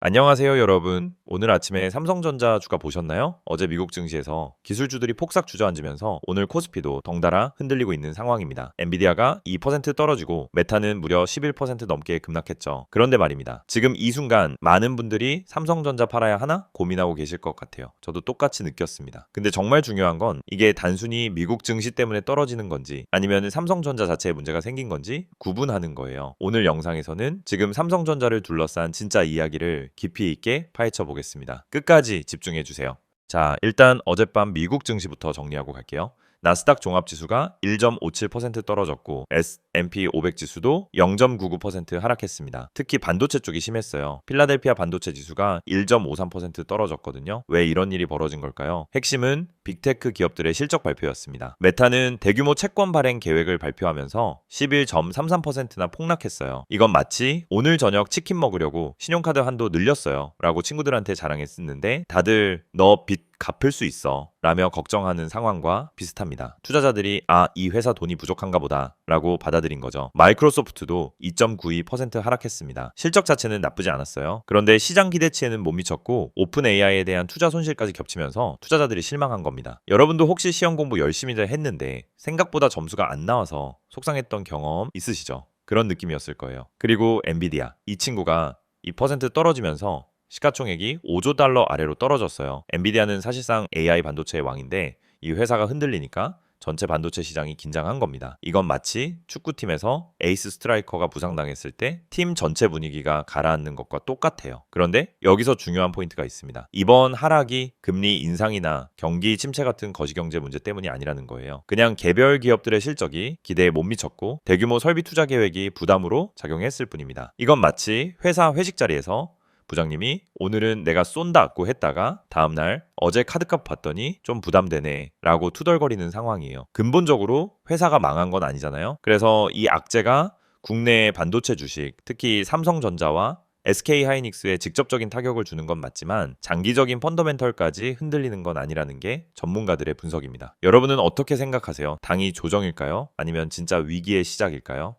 안녕하세요, 여러분. 오늘 아침에 삼성전자 주가 보셨나요? 어제 미국 증시에서 기술주들이 폭삭 주저앉으면서 오늘 코스피도 덩달아 흔들리고 있는 상황입니다. 엔비디아가 2% 떨어지고 메타는 무려 11% 넘게 급락했죠. 그런데 말입니다. 지금 이 순간 많은 분들이 삼성전자 팔아야 하나 고민하고 계실 것 같아요. 저도 똑같이 느꼈습니다. 근데 정말 중요한 건 이게 단순히 미국 증시 때문에 떨어지는 건지 아니면 삼성전자 자체에 문제가 생긴 건지 구분하는 거예요. 오늘 영상에서는 지금 삼성전자를 둘러싼 진짜 이야기를 깊이 있게 파헤쳐 보겠습니다. 끝까지 집중해 주세요. 자, 일단 어젯밤 미국 증시부터 정리하고 갈게요. 나스닥 종합 지수가 1.57% 떨어졌고 S&P 500 지수도 0.99% 하락했습니다. 특히 반도체 쪽이 심했어요. 필라델피아 반도체 지수가 1.53% 떨어졌거든요. 왜 이런 일이 벌어진 걸까요? 핵심은 빅테크 기업들의 실적 발표였습니다. 메타는 대규모 채권 발행 계획을 발표하면서 11.33%나 폭락했어요. 이건 마치 오늘 저녁 치킨 먹으려고 신용카드 한도 늘렸어요. 라고 친구들한테 자랑했었는데 다들 너 빚 갚을 수 있어. 라며 걱정하는 상황과 비슷합니다. 투자자들이 아, 이 회사 돈이 부족한가 보다. 라고 받아들인 거죠. 마이크로소프트도 2.92% 하락했습니다. 실적 자체는 나쁘지 않았어요. 그런데 시장 기대치에는 못 미쳤고 오픈 AI에 대한 투자 손실까지 겹치면서 투자자들이 실망한 겁니다. 여러분도 혹시 시험 공부 열심히 했는데 생각보다 점수가 안 나와서 속상했던 경험 있으시죠? 그런 느낌이었을 거예요. 그리고 엔비디아. 이 친구가 2% 떨어지면서 시가총액이 5조 달러 아래로 떨어졌어요. 엔비디아는 사실상 AI 반도체의 왕인데 이 회사가 흔들리니까 전체 반도체 시장이 긴장한 겁니다. 이건 마치 축구팀에서 에이스 스트라이커가 부상당했을 때 팀 전체 분위기가 가라앉는 것과 똑같아요. 그런데 여기서 중요한 포인트가 있습니다. 이번 하락이 금리 인상이나 경기 침체 같은 거시경제 문제 때문이 아니라는 거예요. 그냥 개별 기업들의 실적이 기대에 못 미쳤고 대규모 설비 투자 계획이 부담으로 작용했을 뿐입니다. 이건 마치 회사 회식 자리에서 부장님이 오늘은 내가 쏜다고 했다가 다음날 어제 카드값 봤더니 좀 부담되네 라고 투덜거리는 상황이에요. 근본적으로 회사가 망한 건 아니잖아요. 그래서 이 악재가 국내 반도체 주식, 특히 삼성전자와 SK 하이닉스에 직접적인 타격을 주는 건 맞지만 장기적인 펀더멘털까지 흔들리는 건 아니라는 게 전문가들의 분석입니다. 여러분은 어떻게 생각하세요? 당이 조정일까요? 아니면 진짜 위기의 시작일까요?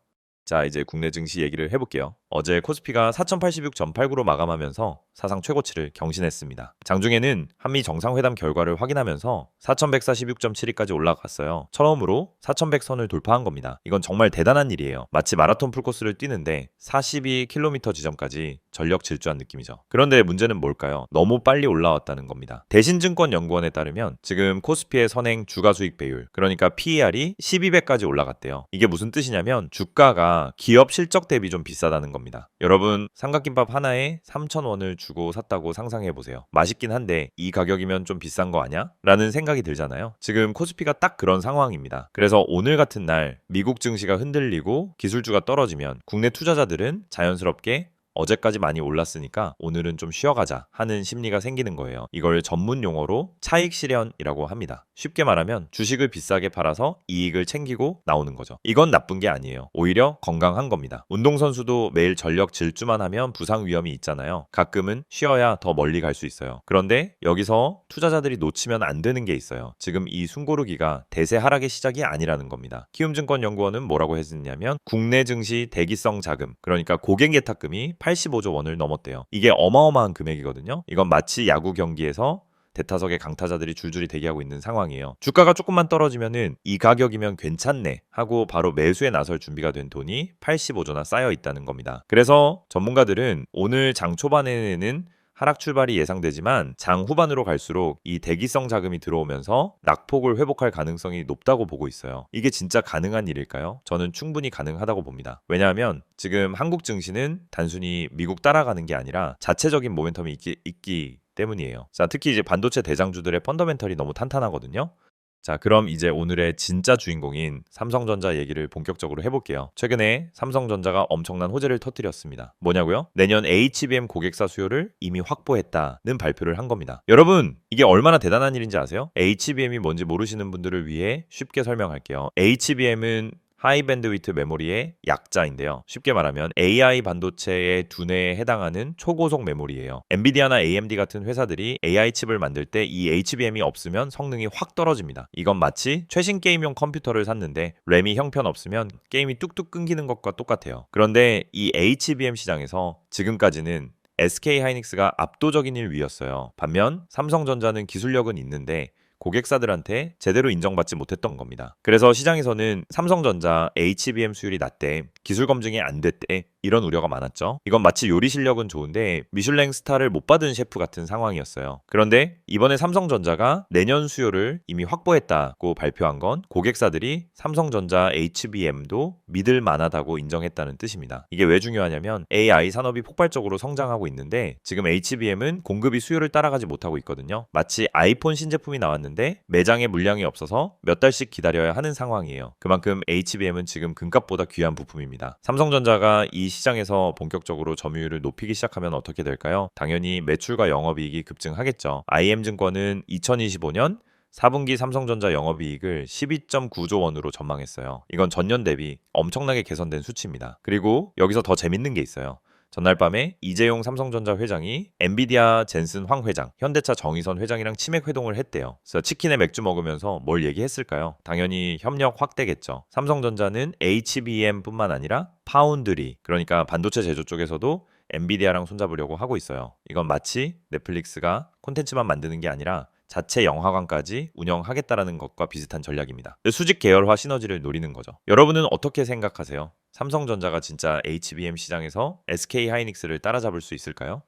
자, 이제 국내 증시 얘기를 해볼게요. 어제 코스피가 4,086.89로 마감하면서 사상 최고치를 경신했습니다. 장중에는 한미 정상회담 결과를 확인하면서 4,146.72까지 올라갔어요. 처음으로 4,100선을 돌파한 겁니다. 이건 정말 대단한 일이에요. 마치 마라톤 풀코스를 뛰는데 42km 지점까지 전력 질주한 느낌이죠. 그런데 문제는 뭘까요? 너무 빨리 올라왔다는 겁니다. 대신증권연구원에 따르면 지금 코스피의 선행 주가 수익 배율, 그러니까 PER이 12배까지 올라갔대요. 이게 무슨 뜻이냐면 주가가 기업 실적 대비 좀 비싸다는 겁니다. 여러분 삼각김밥 하나에 3,000원을 주고 샀다고 상상해 보세요. 맛있긴 한데 이 가격이면 좀 비싼 거 아냐? 라는 생각이 들잖아요. 지금 코스피가 딱 그런 상황입니다. 그래서 오늘 같은 날 미국 증시가 흔들리고 기술주가 떨어지면 국내 투자자들은 자연스럽게 어제까지 많이 올랐으니까 오늘은 좀 쉬어가자 하는 심리가 생기는 거예요. 이걸 전문 용어로 차익 실현이라고 합니다. 쉽게 말하면 주식을 비싸게 팔아서 이익을 챙기고 나오는 거죠. 이건 나쁜 게 아니에요. 오히려 건강한 겁니다. 운동선수도 매일 전력 질주만 하면 부상 위험이 있잖아요. 가끔은 쉬어야 더 멀리 갈 수 있어요. 그런데 여기서 투자자들이 놓치면 안 되는 게 있어요. 지금 이 숨고르기가 대세 하락의 시작이 아니라는 겁니다. 키움증권연구원은 뭐라고 했느냐면 국내 증시 대기성 자금, 그러니까 고객 예탁금이 85조 원을 넘었대요. 이게 어마어마한 금액이거든요. 이건 마치 야구 경기에서 대타석에 강타자들이 줄줄이 대기하고 있는 상황이에요. 주가가 조금만 떨어지면은 이 가격이면 괜찮네 하고 바로 매수에 나설 준비가 된 돈이 85조나 쌓여 있다는 겁니다. 그래서 전문가들은 오늘 장 초반에는 하락 출발이 예상되지만 장 후반으로 갈수록 이 대기성 자금이 들어오면서 낙폭을 회복할 가능성이 높다고 보고 있어요. 이게 진짜 가능한 일일까요? 저는 충분히 가능하다고 봅니다. 왜냐하면 지금 한국 증시는 단순히 미국 따라가는 게 아니라 자체적인 모멘텀이 있기, 있기 때문이에요. 자, 특히 이제 반도체 대장주들의 펀더멘털이 너무 탄탄하거든요. 자, 그럼 이제 오늘의 진짜 주인공인 삼성전자 얘기를 본격적으로 해볼게요. 최근에 삼성전자가 엄청난 호재를 터뜨렸습니다. 뭐냐고요? 내년 HBM 고객사 수요를 이미 확보했다는 발표를 한 겁니다. 여러분, 이게 얼마나 대단한 일인지 아세요? HBM이 뭔지 모르시는 분들을 위해 쉽게 설명할게요. HBM은 하이 밴드위트 메모리의 약자인데요. 쉽게 말하면 AI 반도체의 두뇌에 해당하는 초고속 메모리예요. 엔비디아나 AMD 같은 회사들이 AI 칩을 만들 때 이 HBM이 없으면 성능이 확 떨어집니다. 이건 마치 최신 게임용 컴퓨터를 샀는데 램이 형편없으면 게임이 뚝뚝 끊기는 것과 똑같아요. 그런데 이 HBM 시장에서 지금까지는 SK 하이닉스가 압도적인 일 위였어요. 반면 삼성전자는 기술력은 있는데 고객사들한테 제대로 인정받지 못했던 겁니다. 그래서 시장에서는 삼성전자 HBM 수율이 낮대, 기술 검증이 안 됐대, 이런 우려가 많았죠. 이건 마치 요리 실력은 좋은데 미슐랭 스타를 못 받은 셰프 같은 상황이었어요. 그런데 이번에 삼성전자가 내년 수요를 이미 확보했다고 발표한 건 고객사들이 삼성전자 HBM도 믿을 만하다고 인정했다는 뜻입니다. 이게 왜 중요하냐면 AI 산업이 폭발적으로 성장하고 있는데 지금 HBM은 공급이 수요를 따라가지 못하고 있거든요. 마치 아이폰 신제품이 나왔는데 매장에 물량이 없어서 몇 달씩 기다려야 하는 상황이에요. 그만큼 HBM은 지금 금값보다 귀한 부품입니다. 삼성전자가 이 시장에서 본격적으로 점유율을 높이기 시작하면 어떻게 될까요? 당연히 매출과 영업이익이 급증하겠죠. IM증권은 2025년 4분기 삼성전자 영업이익을 12.9조 원으로 전망했어요. 이건 전년 대비 엄청나게 개선된 수치입니다. 그리고 여기서 더 재밌는 게 있어요. 전날 밤에 이재용 삼성전자 회장이 엔비디아 젠슨 황 회장, 현대차 정의선 회장이랑 치맥 회동을 했대요. 그래서 치킨에 맥주 먹으면서 뭘 얘기했을까요? 당연히 협력 확대겠죠. 삼성전자는 HBM뿐만 아니라 파운드리, 그러니까 반도체 제조 쪽에서도 엔비디아랑 손잡으려고 하고 있어요. 이건 마치 넷플릭스가 콘텐츠만 만드는 게 아니라 자체 영화관까지 운영하겠다라는 것과 비슷한 전략입니다. 수직 계열화 시너지를 노리는 거죠. 여러분은 어떻게 생각하세요? 삼성전자가 진짜 HBM 시장에서 SK 하이닉스를 따라잡을 수 있을까요?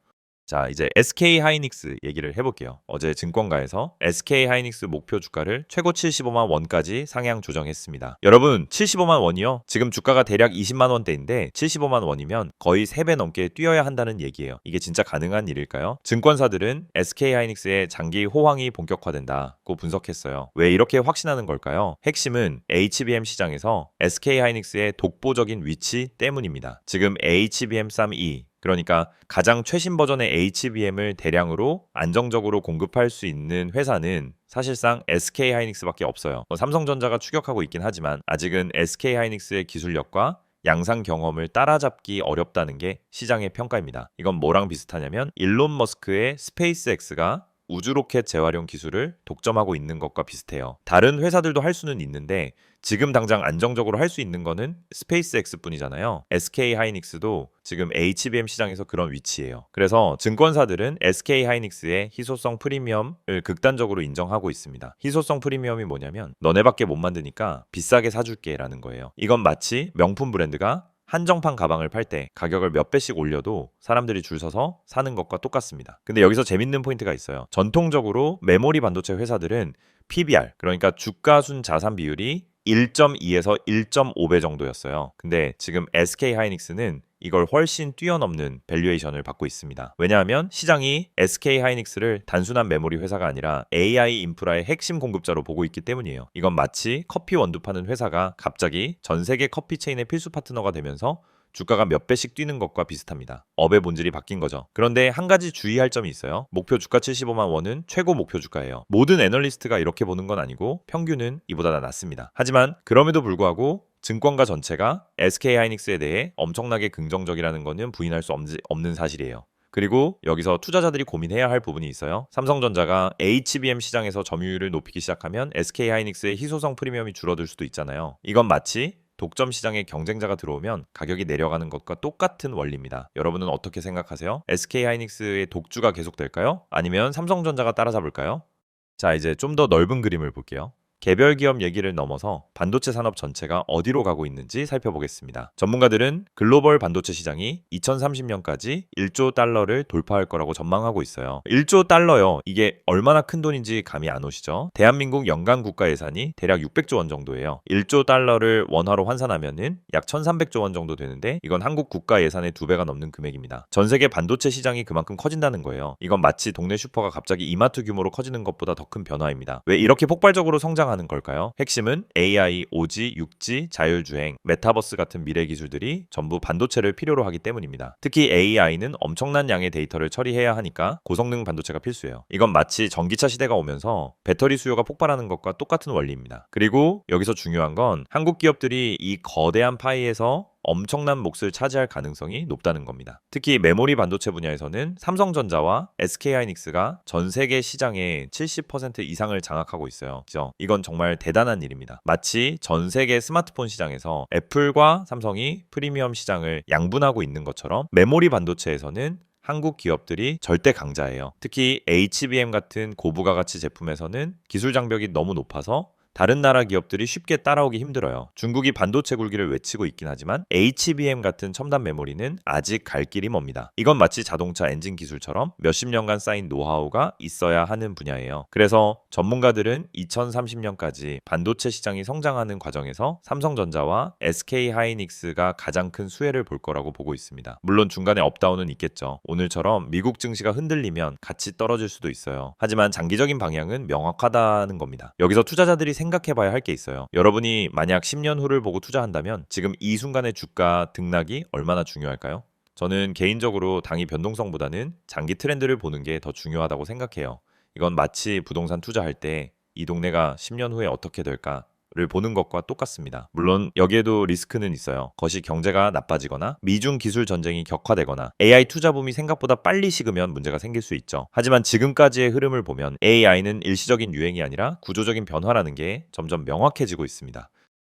자, 이제 SK 하이닉스 얘기를 해볼게요. 어제 증권가에서 SK 하이닉스 목표 주가를 최고 75만 원까지 상향 조정했습니다. 여러분, 75만 원이요? 지금 주가가 대략 20만 원대인데 75만 원이면 거의 3배 넘게 뛰어야 한다는 얘기예요. 이게 진짜 가능한 일일까요? 증권사들은 SK 하이닉스의 장기 호황이 본격화된다고 분석했어요. 왜 이렇게 확신하는 걸까요? 핵심은 HBM 시장에서 SK 하이닉스의 독보적인 위치 때문입니다. 지금 HBM3E 그러니까 가장 최신 버전의 HBM을 대량으로 안정적으로 공급할 수 있는 회사는 사실상 SK 하이닉스밖에 없어요. 뭐 삼성전자가 추격하고 있긴 하지만 아직은 SK 하이닉스의 기술력과 양상 경험을 따라잡기 어렵다는 게 시장의 평가입니다. 이건 뭐랑 비슷하냐면 일론 머스크의 스페이스X가 우주 로켓 재활용 기술을 독점하고 있는 것과 비슷해요. 다른 회사들도 할 수는 있는데 지금 당장 안정적으로 할 수 있는 거는 스페이스X 뿐이잖아요. SK 하이닉스도 지금 HBM 시장에서 그런 위치예요. 그래서 증권사들은 SK 하이닉스의 희소성 프리미엄을 극단적으로 인정하고 있습니다. 희소성 프리미엄이 뭐냐면 너네밖에 못 만드니까 비싸게 사줄게라는 거예요. 이건 마치 명품 브랜드가 한정판 가방을 팔 때 가격을 몇 배씩 올려도 사람들이 줄 서서 사는 것과 똑같습니다. 근데 여기서 재밌는 포인트가 있어요. 전통적으로 메모리 반도체 회사들은 PBR, 그러니까 주가 순 자산 비율이 1.2에서 1.5배 정도였어요. 근데 지금 SK 하이닉스는 이걸 훨씬 뛰어넘는 밸류에이션을 받고 있습니다. 왜냐하면 시장이 SK 하이닉스를 단순한 메모리 회사가 아니라 AI 인프라의 핵심 공급자로 보고 있기 때문이에요. 이건 마치 커피 원두 파는 회사가 갑자기 전 세계 커피 체인의 필수 파트너가 되면서 주가가 몇 배씩 뛰는 것과 비슷합니다. 업의 본질이 바뀐 거죠. 그런데 한 가지 주의할 점이 있어요. 목표 주가 75만 원은 최고 목표 주가예요. 모든 애널리스트가 이렇게 보는 건 아니고 평균은 이보다 낮습니다. 하지만 그럼에도 불구하고 증권가 전체가 SK 하이닉스에 대해 엄청나게 긍정적이라는 것은 부인할 수 없는 사실이에요. 그리고 여기서 투자자들이 고민해야 할 부분이 있어요. 삼성전자가 HBM 시장에서 점유율을 높이기 시작하면 SK 하이닉스의 희소성 프리미엄이 줄어들 수도 있잖아요. 이건 마치 독점 시장에 경쟁자가 들어오면 가격이 내려가는 것과 똑같은 원리입니다. 여러분은 어떻게 생각하세요? SK 하이닉스의 독주가 계속될까요? 아니면 삼성전자가 따라잡을까요? 자, 이제 좀 더 넓은 그림을 볼게요. 개별 기업 얘기를 넘어서 반도체 산업 전체가 어디로 가고 있는지 살펴보겠습니다. 전문가들은 글로벌 반도체 시장이 2030년까지 1조 달러를 돌파할 거라고 전망하고 있어요. 1조 달러요. 이게 얼마나 큰 돈인지 감이 안 오시죠? 대한민국 연간 국가 예산이 대략 600조 원 정도예요. 1조 달러를 원화로 환산하면은 약 1,300조 원 정도 되는데 이건 한국 국가 예산의 두 배가 넘는 금액입니다. 전 세계 반도체 시장이 그만큼 커진다는 거예요. 이건 마치 동네 슈퍼가 갑자기 이마트 규모로 커지는 것보다 더 큰 변화입니다. 왜 이렇게 폭발적으로 성장 성장하는 걸까요? 핵심은 AI, 5G, 6G, 자율주행, 메타버스 같은 미래 기술들이 전부 반도체를 필요로 하기 때문입니다. 특히 AI는 엄청난 양의 데이터를 처리해야 하니까 고성능 반도체가 필수예요. 이건 마치 전기차 시대가 오면서 배터리 수요가 폭발하는 것과 똑같은 원리입니다. 그리고 여기서 중요한 건 한국 기업들이 이 거대한 파이에서 엄청난 몫을 차지할 가능성이 높다는 겁니다. 특히 메모리 반도체 분야에서는 삼성전자와 SK하이닉스가 전 세계 시장의 70% 이상을 장악하고 있어요. 그죠? 이건 정말 대단한 일입니다. 마치 전 세계 스마트폰 시장에서 애플과 삼성이 프리미엄 시장을 양분하고 있는 것처럼 메모리 반도체에서는 한국 기업들이 절대 강자예요. 특히 HBM 같은 고부가 가치 제품에서는 기술 장벽이 너무 높아서 다른 나라 기업들이 쉽게 따라오기 힘들어요. 중국이 반도체 굴기를 외치고 있긴 하지만 HBM 같은 첨단 메모리는 아직 갈 길이 멉니다. 이건 마치 자동차 엔진 기술처럼 몇십 년간 쌓인 노하우가 있어야 하는 분야예요. 그래서 전문가들은 2030년까지 반도체 시장이 성장하는 과정에서 삼성전자와 SK 하이닉스가 가장 큰 수혜를 볼 거라고 보고 있습니다. 물론 중간에 업다운은 있겠죠. 오늘처럼 미국 증시가 흔들리면 같이 떨어질 수도 있어요. 하지만 장기적인 방향은 명확하다는 겁니다. 여기서 투자자들이 생각해 봐야 할 게 있어요. 여러분이 만약 10년 후를 보고 투자한다면 지금 이 순간의 주가 등락이 얼마나 중요할까요? 저는 개인적으로 당이 변동성보다는 장기 트렌드를 보는 게 더 중요하다고 생각해요. 이건 마치 부동산 투자할 때 이 동네가 10년 후에 어떻게 될까? 를 보는 것과 똑같습니다. 물론 여기에도 리스크는 있어요. 것이 경제가 나빠지거나 미중 기술 전쟁이 격화되거나 AI 투자 붐이 생각보다 빨리 식으면 문제가 생길 수 있죠. 하지만 지금까지의 흐름을 보면 AI는 일시적인 유행이 아니라 구조적인 변화라는 게 점점 명확해지고 있습니다.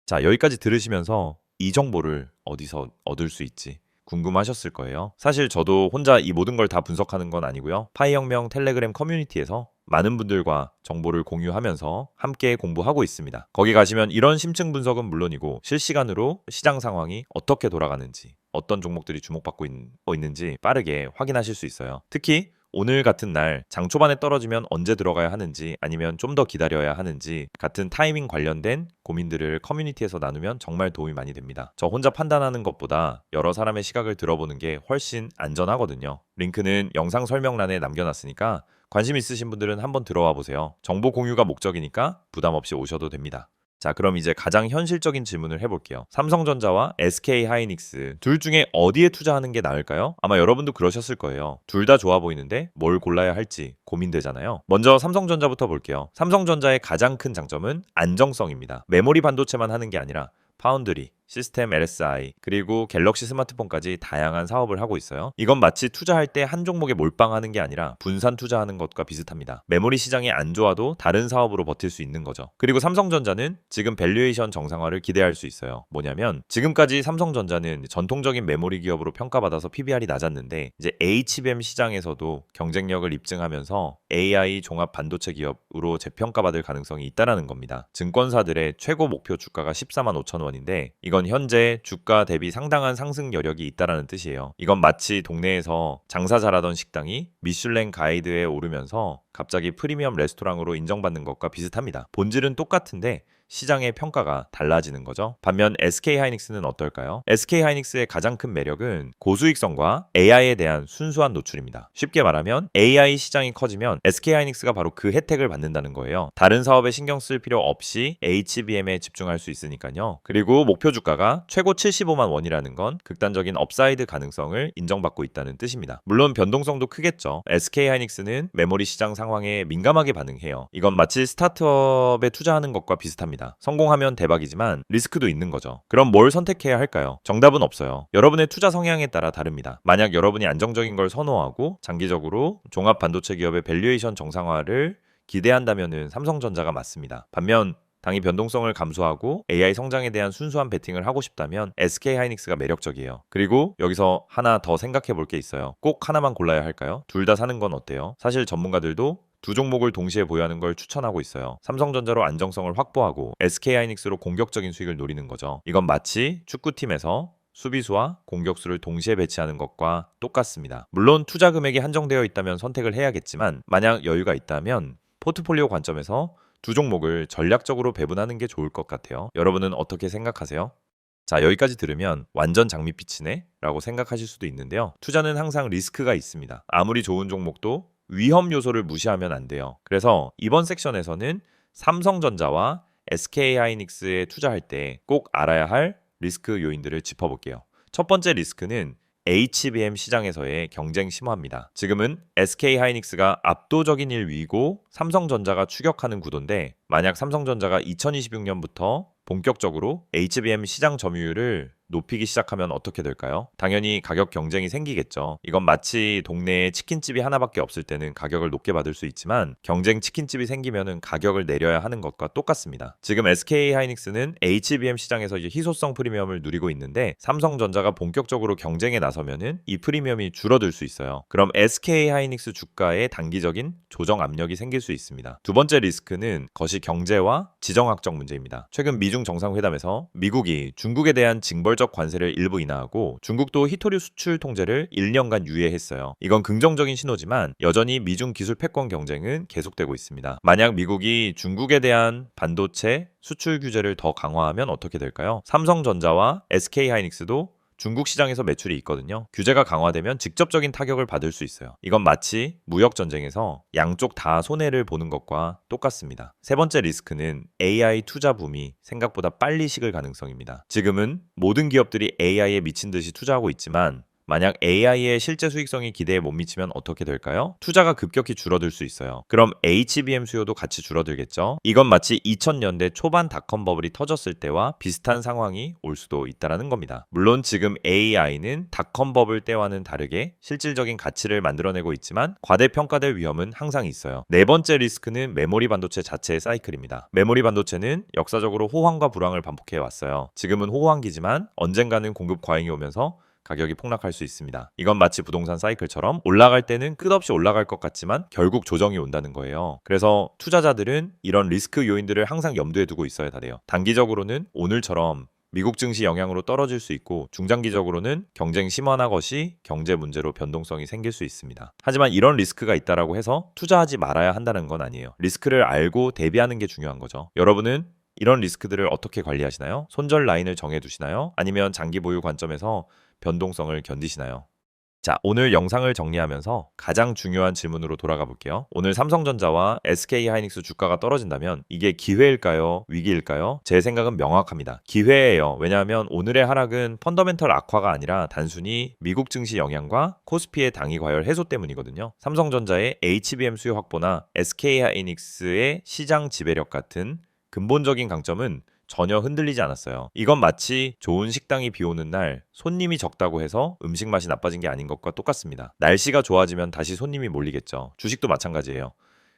자, 여기까지 들으시면서 이 정보를 어디서 얻을 수 있지? 궁금하셨을 거예요. 사실 저도 혼자 이 모든 걸 다 분석하는 건 아니고요. 파이혁명 텔레그램 커뮤니티에서 많은 분들과 정보를 공유하면서 함께 공부하고 있습니다. 거기 가시면 이런 심층 분석은 물론이고 실시간으로 시장 상황이 어떻게 돌아가는지, 어떤 종목들이 주목받고 있, 있는지 빠르게 확인하실 수 있어요. 특히 오늘 같은 날 장 초반에 떨어지면 언제 들어가야 하는지 아니면 좀 더 기다려야 하는지 같은 타이밍 관련된 고민들을 커뮤니티에서 나누면 정말 도움이 많이 됩니다. 저 혼자 판단하는 것보다 여러 사람의 시각을 들어보는 게 훨씬 안전하거든요. 링크는 영상 설명란에 남겨놨으니까 관심 있으신 분들은 한번 들어와 보세요. 정보 공유가 목적이니까 부담 없이 오셔도 됩니다. 자, 그럼 이제 가장 현실적인 질문을 해볼게요. 삼성전자와 SK 하이닉스 둘 중에 어디에 투자하는 게 나을까요? 아마 여러분도 그러셨을 거예요. 둘 다 좋아 보이는데 뭘 골라야 할지 고민되잖아요. 먼저 삼성전자부터 볼게요. 삼성전자의 가장 큰 장점은 안정성입니다. 메모리 반도체만 하는 게 아니라 파운드리, 시스템 LSI, 그리고 갤럭시 스마트폰까지 다양한 사업을 하고 있어요. 이건 마치 투자할 때 한 종목에 몰빵하는 게 아니라 분산 투자하는 것과 비슷합니다. 메모리 시장이 안 좋아도 다른 사업으로 버틸 수 있는 거죠. 그리고 삼성전자는 지금 밸류에이션 정상화를 기대할 수 있어요. 뭐냐면 지금까지 삼성전자는 전통적인 메모리 기업으로 평가받아서 PBR이 낮았는데 이제 HBM 시장에서도 경쟁력을 입증하면서 AI 종합 반도체 기업으로 재평가받을 가능성이 있다라는 겁니다. 증권사들의 최고 목표 주가가 14만 5천 원인데 이건 현재 주가 대비 상당한 상승 여력이 있다라는 뜻이에요. 이건 마치 동네에서 장사 잘하던 식당이 미슐랭 가이드에 오르면서 갑자기 프리미엄 레스토랑으로 인정받는 것과 비슷합니다. 본질은 똑같은데 시장의 평가가 달라지는 거죠. 반면 SK 하이닉스는 어떨까요? SK 하이닉스의 가장 큰 매력은 고수익성과 AI에 대한 순수한 노출입니다. 쉽게 말하면 AI 시장이 커지면 SK 하이닉스가 바로 그 혜택을 받는다는 거예요. 다른 사업에 신경 쓸 필요 없이 HBM에 집중할 수 있으니까요. 그리고 목표 주가가 최고 75만 원이라는 건 극단적인 업사이드 가능성을 인정받고 있다는 뜻입니다. 물론 변동성도 크겠죠. SK 하이닉스는 메모리 시장 상황에 민감하게 반응해요. 이건 마치 스타트업에 투자하는 것과 비슷합니다. 성공하면 대박이지만 리스크도 있는 거죠. 그럼 뭘 선택해야 할까요? 정답은 없어요. 여러분의 투자 성향에 따라 다릅니다. 만약 여러분이 안정적인 걸 선호하고 장기적으로 종합 반도체 기업의 밸류에이션 정상화를 기대한다면 삼성전자가 맞습니다. 반면 당이 변동성을 감수하고 AI 성장에 대한 순수한 베팅을 하고 싶다면 SK 하이닉스가 매력적이에요. 그리고 여기서 하나 더 생각해 볼 게 있어요. 꼭 하나만 골라야 할까요? 둘 다 사는 건 어때요? 사실 전문가들도 두 종목을 동시에 보유하는 걸 추천하고 있어요. 삼성전자로 안정성을 확보하고 SK 하이닉스로 공격적인 수익을 노리는 거죠. 이건 마치 축구팀에서 수비수와 공격수를 동시에 배치하는 것과 똑같습니다. 물론 투자 금액이 한정되어 있다면 선택을 해야겠지만 만약 여유가 있다면 포트폴리오 관점에서 두 종목을 전략적으로 배분하는 게 좋을 것 같아요. 여러분은 어떻게 생각하세요? 자, 여기까지 들으면 완전 장밋빛이네? 라고 생각하실 수도 있는데요. 투자는 항상 리스크가 있습니다. 아무리 좋은 종목도 위험 요소를 무시하면 안 돼요. 그래서 이번 섹션에서는 삼성전자와 SK 하이닉스에 투자할 때 꼭 알아야 할 리스크 요인들을 짚어볼게요. 첫 번째 리스크는 HBM 시장에서의 경쟁 심화입니다. 지금은 SK 하이닉스가 압도적인 1위고 삼성전자가 추격하는 구도인데 만약 삼성전자가 2026년부터 본격적으로 HBM 시장 점유율을 높이기 시작하면 어떻게 될까요? 당연히 가격 경쟁이 생기겠죠. 이건 마치 동네에 치킨집이 하나밖에 없을 때는 가격을 높게 받을 수 있지만 경쟁 치킨집이 생기면은 가격을 내려야 하는 것과 똑같습니다. 지금 SK 하이닉스는 HBM 시장에서 이제 희소성 프리미엄을 누리고 있는데 삼성전자가 본격적으로 경쟁에 나서면은 이 프리미엄이 줄어들 수 있어요. 그럼 SK 하이닉스 주가에 단기적인 조정 압력이 생길 수 있습니다. 두 번째 리스크는 거시 경제와 지정학적 문제입니다. 최근 미중 정상회담에서 미국이 중국에 대한 징벌적 관세를 일부 인하하고 중국도 히토류 수출 통제를 1년간 유예했어요. 이건 긍정적인 신호지만 여전히 미중 기술 패권 경쟁은 계속되고 있습니다. 만약 미국이 중국에 대한 반도체 수출 규제를 더 강화하면 어떻게 될까요? 삼성전자와 SK 하이닉스도 중국 시장에서 매출이 있거든요. 규제가 강화되면 직접적인 타격을 받을 수 있어요. 이건 마치 무역 전쟁에서 양쪽 다 손해를 보는 것과 똑같습니다. 세 번째 리스크는 AI 투자 붐이 생각보다 빨리 식을 가능성입니다. 지금은 모든 기업들이 AI에 미친 듯이 투자하고 있지만 만약 AI의 실제 수익성이 기대에 못 미치면 어떻게 될까요? 투자가 급격히 줄어들 수 있어요. 그럼 HBM 수요도 같이 줄어들겠죠? 이건 마치 2000년대 초반 닷컴 버블이 터졌을 때와 비슷한 상황이 올 수도 있다라는 겁니다. 물론 지금 AI는 닷컴 버블 때와는 다르게 실질적인 가치를 만들어내고 있지만 과대평가될 위험은 항상 있어요. 네 번째 리스크는 메모리 반도체 자체의 사이클입니다. 메모리 반도체는 역사적으로 호황과 불황을 반복해 왔어요. 지금은 호황기지만 언젠가는 공급 과잉이 오면서 가격이 폭락할 수 있습니다. 이건 마치 부동산 사이클처럼 올라갈 때는 끝없이 올라갈 것 같지만 결국 조정이 온다는 거예요. 그래서 투자자들은 이런 리스크 요인들을 항상 염두에 두고 있어야 돼요. 단기적으로는 오늘처럼 미국 증시 영향으로 떨어질 수 있고 중장기적으로는 경쟁 심화나 것이 경제 문제로 변동성이 생길 수 있습니다. 하지만 이런 리스크가 있다라고 해서 투자하지 말아야 한다는 건 아니에요. 리스크를 알고 대비하는 게 중요한 거죠. 여러분은 이런 리스크들을 어떻게 관리하시나요? 손절 라인을 정해 두시나요? 아니면 장기 보유 관점에서 변동성을 견디시나요? 자, 오늘 영상을 정리하면서 가장 중요한 질문으로 돌아가 볼게요. 오늘 삼성전자와 SK 하이닉스 주가가 떨어진다면 이게 기회일까요? 위기일까요? 제 생각은 명확합니다. 기회예요. 왜냐하면 오늘의 하락은 펀더멘털 악화가 아니라 단순히 미국 증시 영향과 코스피의 당위 과열 해소 때문이거든요. 삼성전자의 HBM 수요 확보나 SK 하이닉스의 시장 지배력 같은 근본적인 강점은 전혀 흔들리지 않았어요. 이건 마치 좋은 식당이 비 오는 날 손님이 적다고 해서 음식 맛이 나빠진 게 아닌 것과 똑같습니다. 날씨가 좋아지면 다시 손님이 몰리겠죠. 주식도 마찬가지예요.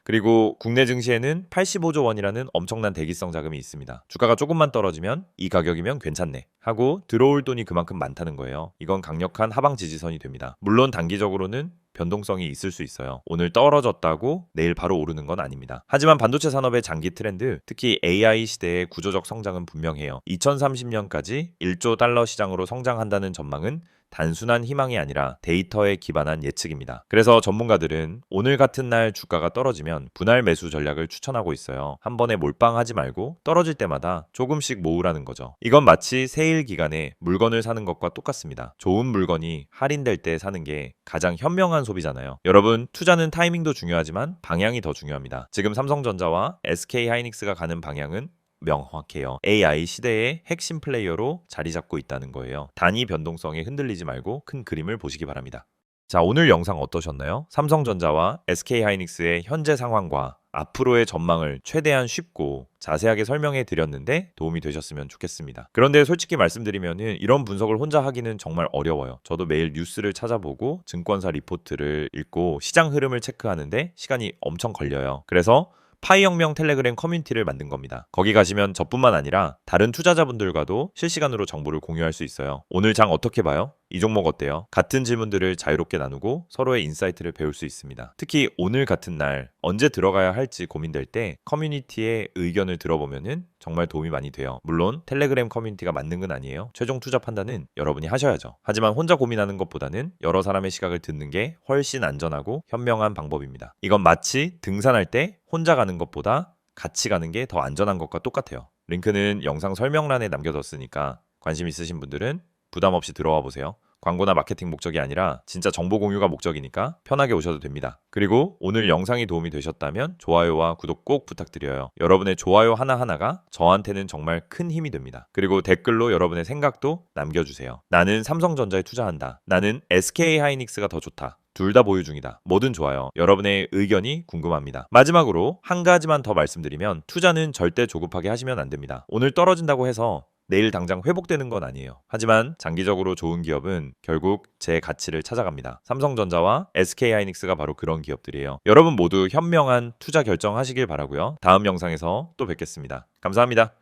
그리고 국내 증시에는 85조 원이라는 엄청난 대기성 자금이 있습니다. 주가가 조금만 떨어지면 이 가격이면 괜찮네 하고 들어올 돈이 그만큼 많다는 거예요. 이건 강력한 하방 지지선이 됩니다. 물론 단기적으로는 변동성이 있을 수 있어요. 오늘 떨어졌다고 내일 바로 오르는 건 아닙니다. 하지만 반도체 산업의 장기 트렌드, 특히 AI 시대의 구조적 성장은 분명해요. 2030년까지 1조 달러 시장으로 성장한다는 전망은 단순한 희망이 아니라 데이터에 기반한 예측입니다. 그래서 전문가들은 오늘 같은 날 주가가 떨어지면 분할 매수 전략을 추천하고 있어요. 한 번에 몰빵하지 말고 떨어질 때마다 조금씩 모으라는 거죠. 이건 마치 세일 기간에 물건을 사는 것과 똑같습니다. 좋은 물건이 할인될 때 사는 게 가장 현명한 소비잖아요. 여러분, 투자는 타이밍도 중요하지만 방향이 더 중요합니다. 지금 삼성전자와 SK 하이닉스가 가는 방향은 명확해요. AI 시대의 핵심 플레이어로 자리 잡고 있다는 거예요. 단위 변동성에 흔들리지 말고 큰 그림을 보시기 바랍니다. 자, 오늘 영상 어떠셨나요? 삼성전자와 SK 하이닉스의 현재 상황과 앞으로의 전망을 최대한 쉽고 자세하게 설명해 드렸는데 도움이 되셨으면 좋겠습니다. 그런데 솔직히 말씀드리면 이런 분석을 혼자 하기는 정말 어려워요. 저도 매일 뉴스를 찾아보고 증권사 리포트를 읽고 시장 흐름을 체크하는데 시간이 엄청 걸려요. 그래서 파이혁명 텔레그램 커뮤니티를 만든 겁니다. 거기 가시면 저뿐만 아니라 다른 투자자분들과도 실시간으로 정보를 공유할 수 있어요. 오늘 장 어떻게 봐요? 이 종목 어때요? 같은 질문들을 자유롭게 나누고 서로의 인사이트를 배울 수 있습니다. 특히 오늘 같은 날 언제 들어가야 할지 고민될 때 커뮤니티의 의견을 들어보면은 정말 도움이 많이 돼요. 물론 텔레그램 커뮤니티가 맞는 건 아니에요. 최종 투자 판단은 여러분이 하셔야죠. 하지만 혼자 고민하는 것보다는 여러 사람의 시각을 듣는 게 훨씬 안전하고 현명한 방법입니다. 이건 마치 등산할 때 혼자 가는 것보다 같이 가는 게 더 안전한 것과 똑같아요. 링크는 영상 설명란에 남겨뒀으니까 관심 있으신 분들은 부담 없이 들어와 보세요. 광고나 마케팅 목적이 아니라 진짜 정보 공유가 목적이니까 편하게 오셔도 됩니다. 그리고 오늘 영상이 도움이 되셨다면 좋아요와 구독 꼭 부탁드려요. 여러분의 좋아요 하나하나가 저한테는 정말 큰 힘이 됩니다. 그리고 댓글로 여러분의 생각도 남겨주세요. 나는 삼성전자에 투자한다. 나는 SK 하이닉스가 더 좋다. 둘다 보유 중이다. 뭐든 좋아요. 여러분의 의견이 궁금합니다. 마지막으로 한 가지만 더 말씀드리면 투자는 절대 조급하게 하시면 안 됩니다. 오늘 떨어진다고 해서 내일 당장 회복되는 건 아니에요. 하지만 장기적으로 좋은 기업은 결국 제 가치를 찾아갑니다. 삼성전자와 SK하이닉스가 바로 그런 기업들이에요. 여러분 모두 현명한 투자 결정하시길 바라고요. 다음 영상에서 또 뵙겠습니다. 감사합니다.